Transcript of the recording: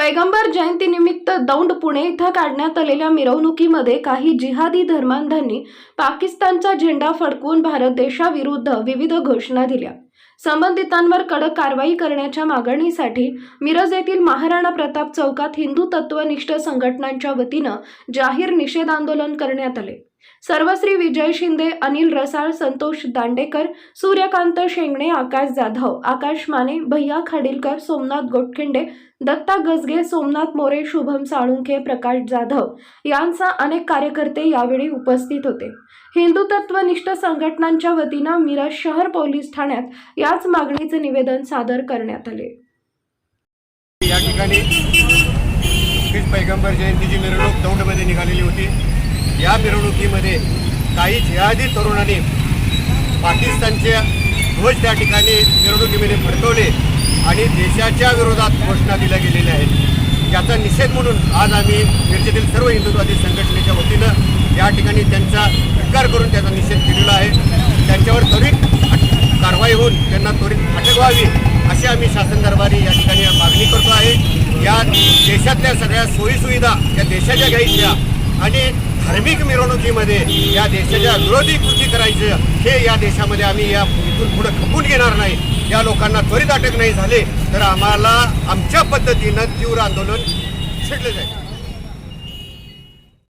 पैगंबर जयंतीनिमित्त दौंड पुणे इथं काढण्यात आलेल्या मिरवणुकीमध्ये काही जिहादी धर्मांधांनी पाकिस्तानचा झेंडा फडकवून भारत देशाविरुद्ध विविध घोषणा दिल्या. संबंधितांवर कडक कारवाई करण्याच्या मागणीसाठी मिरज येथील महाराणा प्रताप चौकात हिंदू तत्वनिष्ठ संघटनांच्या वतीनं जाहीर निषेध आंदोलन करण्यात आले. सर्वश्री विजय शिंदे अनिल रसाळ संतोष दांडेकर सूर्यकांत शेंगणे आकाश जाधव आकाश माने भैया खाडिलकर सोमनाथ गोटखिंडे दत्ता गजगे सोमनाथ मोरे शुभम साळुंखे प्रकाश जाधव यांचा अनेक कार्यकर्ते यावेळी उपस्थित होते. हिंदू तत्वनिष्ठ संघटनांच्या वतीनं मिरज शहर पोलीस ठाण्यात याच मागणीचे निवेदन सादर करण्यात आले. या ठिकाणी पैगंबर जयंतीची मिरवणूक दौंडमध्ये निघालेली होती. या मिरवणुकीमध्ये काही जिहादी तरुणांनी पाकिस्तानचे ध्वज त्या ठिकाणी मिरवणुकीमध्ये फडकवले आणि देशाच्या विरोधात घोषणा दिल्या गेलेल्या आहेत. याचा निषेध म्हणून आज आम्ही मिरजेतील सर्व हिंदुत्ववादी संघटनेच्या वतीनं या ठिकाणी त्यांचा स्वीकार करून त्याचा निषेध केलेला आहे. त्यांच्यावर त्वरित कारवाई होऊन त्यांना त्वरित अटक व्हावी अशी आम्ही शासन दरबारी या ठिकाणी मागणी करतो आहे. या देशातल्या सगळ्या सोयीसुविधा या देशाच्या घ्यायच्या आणि धार्मिक मिरवणुकीमध्ये या देशाच्या विरोधी कृती करायचं हे या देशामध्ये आम्ही या इथून पुढे खपून घेणार नाही. या लोकांना त्वरित अटक नाही झाले तर आम्हाला आमच्या पद्धतीनं तीव्र आंदोलन छेडलं जाईल.